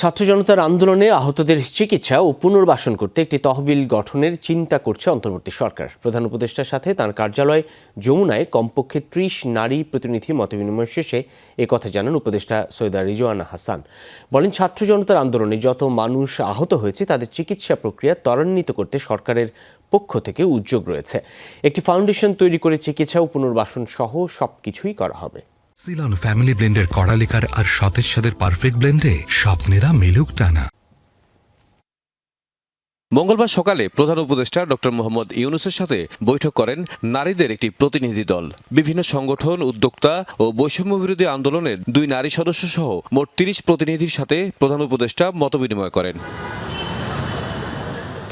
ছাত্র জনতার আন্দোলনে আহতদের চিকিৎসা ও পুনর্বাসন করতে একটি তহবিল গঠনের চিন্তা করছে অন্তর্বর্তী সরকার। প্রধান উপদেষ্টার সাথে তার কার্যালয় যমুনায় কমপক্ষে ত্রিশ নারী প্রতিনিধি মতবিনিময় শেষে কথা জানান উপদেষ্টা সৈয়দা রিজওয়ানা হাসান। বলেন, ছাত্র জনতার আন্দোলনে যত মানুষ আহত হয়েছে, তাদের চিকিৎসা প্রক্রিয়া ত্বরান্বিত করতে সরকারের পক্ষ থেকে উদ্যোগ রয়েছে। একটি ফাউন্ডেশন তৈরি করে চিকিৎসা ও পুনর্বাসন সহ সবকিছুই করা হবে। সিলন ফ্যামিলি ব্লেন্ডের কড়ালিকার আর সতেজ সাদের পারফেক্ট ব্লেন্ডে স্বপ্নেরা মিলুক টানা। মঙ্গলবার সকালে প্রধান উপদেষ্টা ডক্টর মোহাম্মদ ইউনুসের সাথে বৈঠক করেন নারীদের একটি প্রতিনিধি দল। বিভিন্ন সংগঠন, উদ্যোক্তা ও বৈষম্য বিরোধী আন্দোলনের দুই নারী সদস্য সহ মোট তিরিশ প্রতিনিধির সাথে প্রধান উপদেষ্টা মতবিনিময় করেন।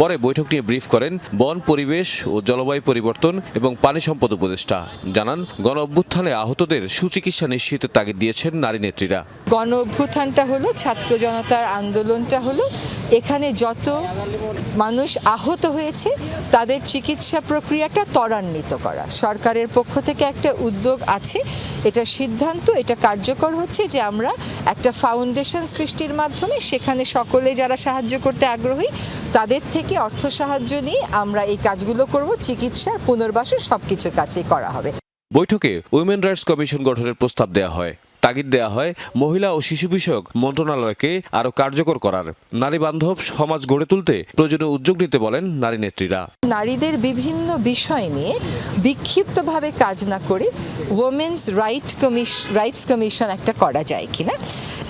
পরে বৈঠক নিয়ে ব্রিফ করেন বন পরিবেশ ও জলবায়ু পরিবর্তন এবং পানি সম্পদ উপদেষ্টা। জানান গণ অভ্যুত্থানে আহতদের সুচিকিৎসা নিশ্চিতের তাগিদ দিয়েছেন নারী নেত্রীরা। গণ অভ্যুত্থানটা হলো ছাত্র জনতার আন্দোলনটা হলো এখানে যত মানুষ আহত হয়েছে, তাদের চিকিৎসা প্রক্রিয়াটা ত্বরান্বিত করা। সরকারের পক্ষ থেকে একটা উদ্যোগ আছে। এটা সিদ্ধান্ত, এটা কার্যকর হচ্ছে যে আমরা একটা ফাউন্ডেশন সৃষ্টির মাধ্যমে সেখানে সকলে যারা সাহায্য করতে আগ্রহী, তাদের থেকে অর্থ সাহায্য নিয়ে আমরা এই কাজগুলো করব। চিকিৎসা, পুনর্বাসন সব কিছুর কাছেই করা হবে। বৈঠকে উইমেন রাইটস কমিশন গঠনের প্রস্তাব দেওয়া হয়। তাগিদ দেওয়া হয় মহিলা ও শিশু বিষয়ক মন্ত্রণালয়কে আরও কার্যকর করার। নারী বান্ধব সমাজ গড়ে তুলতে প্রয়োজনীয় উদ্যোগ নিতে বলেন নারী নেত্রীরা। নারীদের বিভিন্ন বিষয় নিয়ে বিক্ষিপ্তভাবে কাজ না করে women's right commission rights commission একটা করা যায় কিনা।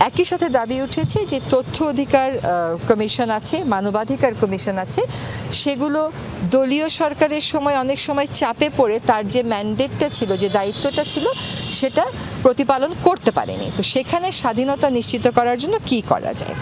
একই সাথে দাবি উঠেছে যে তথ্য অধিকার কমিশন আছে, মানবাধিকার কমিশন আছে। সেগুলো দলীয় সরকারের সময় অনেক সময় চাপে পড়ে তার যে ম্যান্ডেটটা ছিল, যে দায়িত্বটা ছিল, সেটা প্রতিপালন করতে পারেনি। তো সেখানে স্বাধীনতা নিশ্চিত করার জন্য কি করা যায়?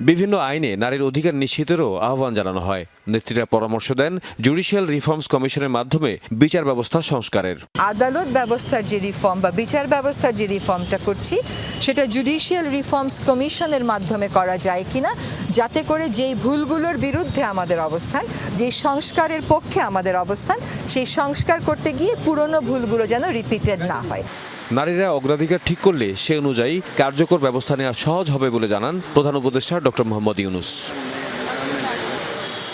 বিভিন্ন আইনে নারীর অধিকার নিশ্চিতেরও আহ্বান জানানো হয়। নেত্রীরা পরামর্শ দেন জুডিশিয়াল রিফর্মস কমিশনের মাধ্যমে বিচার ব্যবস্থা সংস্কারের। আদালত ব্যবস্থার যে রিফর্ম বা বিচার ব্যবস্থার যে রিফর্মটা করছি, সেটা জুডিশিয়াল রিফর্মস কমিশনের মাধ্যমে করা যায় কিনা, যাতে করে যেই ভুলগুলোর বিরুদ্ধে আমাদের অবস্থান যে সংস্কারের পক্ষে আমাদের অবস্থান, সেই সংস্কার করতে গিয়ে পুরনো ভুলগুলো যেন রিপিটেড না হয়। নারীরা অগ্রাধিকার ঠিক করলে সে অনুযায়ী কার্যকর ব্যবস্থা নেওয়া সহজ হবে বলে জানান প্রধান উপদেষ্টা ডক্টর মোহাম্মদ ইউনুস।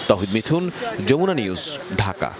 তহিদ মিথুন, যমুনা নিউজ, ঢাকা।